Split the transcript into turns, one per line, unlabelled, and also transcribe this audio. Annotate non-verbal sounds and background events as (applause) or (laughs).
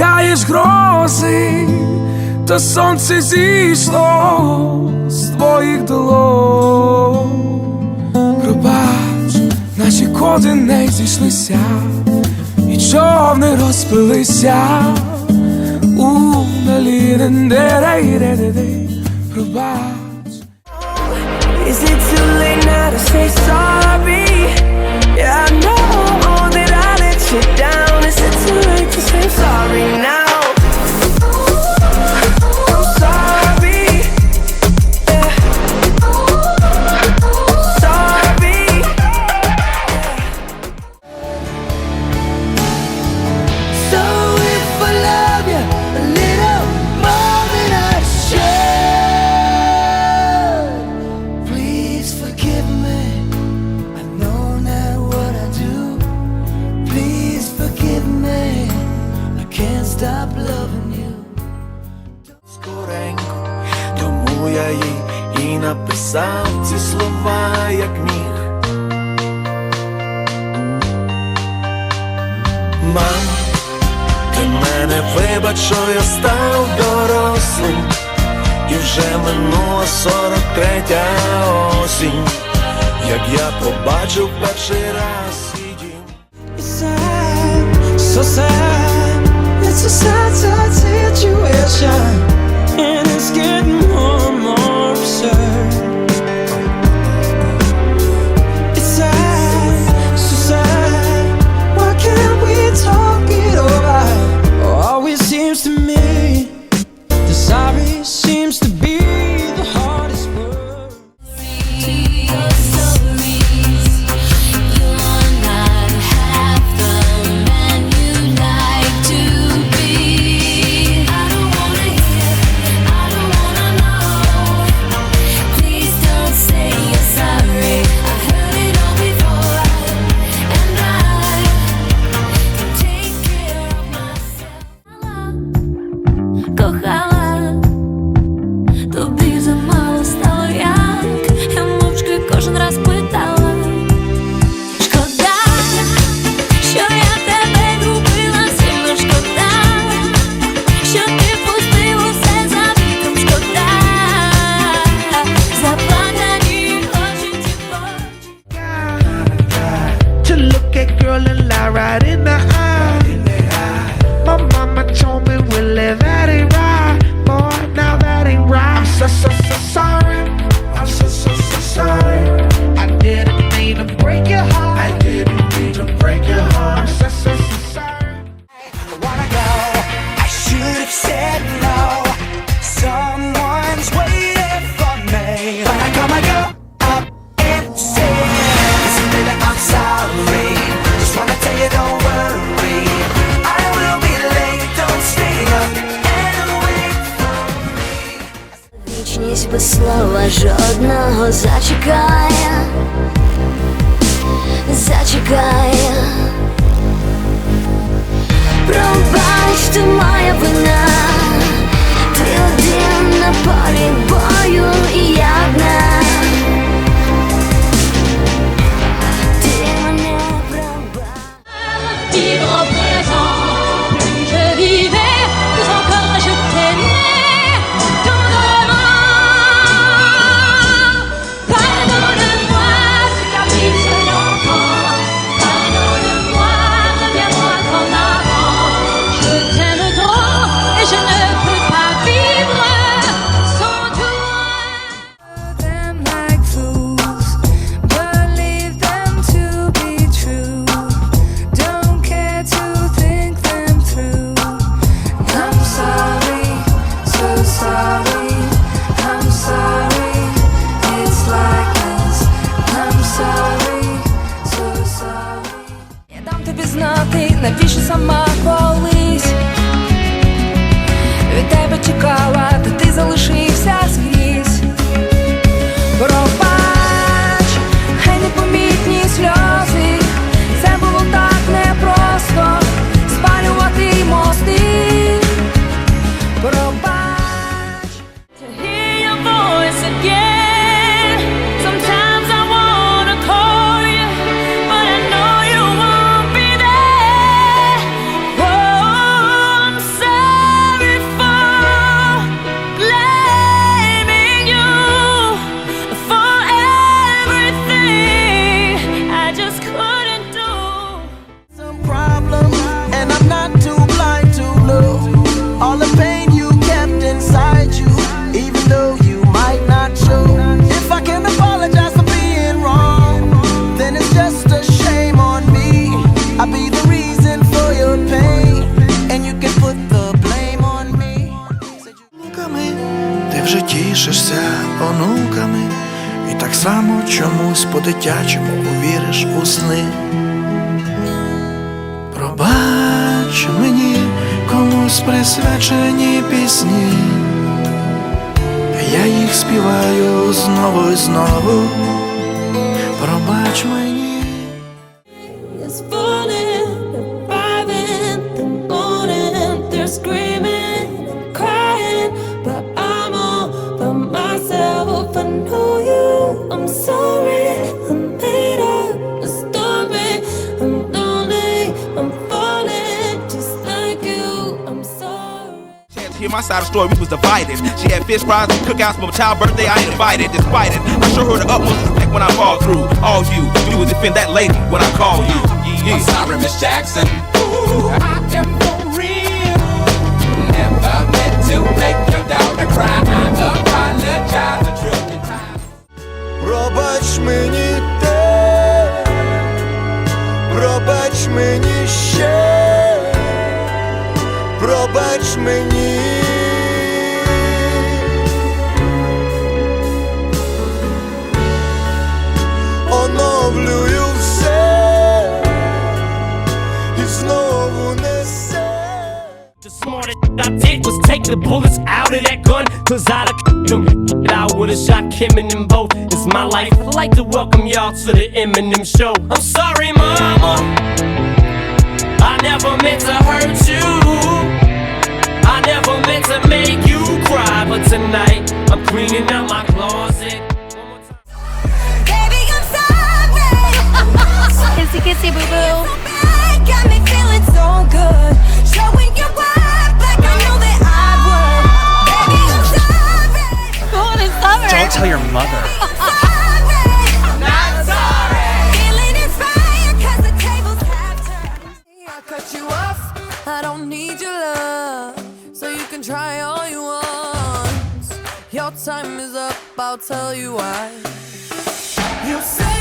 чекаєш грози, то сонце зійшло з твоїх долонь Пробач, наші коди не зійшлися, і човни розпилися у налідендерей. Пробач.
Is it too late now to say sorry? Yeah, I know that I let you down.
нема, ти мене вибач, що я став дорослим, і вже минула сорок третя осінь, як я побачив перший раз.
може одного зачекає, зачекає, пробач моя вина, ти один на полі бою.
тішишся онуками, і так
само чомусь по-дитячому увіриш у сни. Пробач мені комусь присвячені пісні, я їх співаю знову і знову. Пробач мені.
my side of the story, we was divided. She had fish fries and cookouts for my child birthday. I ain't invited, despite it. I show her the utmost respect when I fall through. All you, you would defend that lady when I call you. Yeah.
I'm sorry, Miss Jackson. Ooh, I am for real. Never meant to make your daughter cry. I apologize a trillion times.
Пробач мені
the bullets out of that gun. Cause I'd have (laughs) them. I would've shot Kim and them both. It's my life. I'd like to welcome y'all to the Eminem show. I'm sorry, mama.
Love. So you can try all you want. Your time is up, I'll tell you why.
You say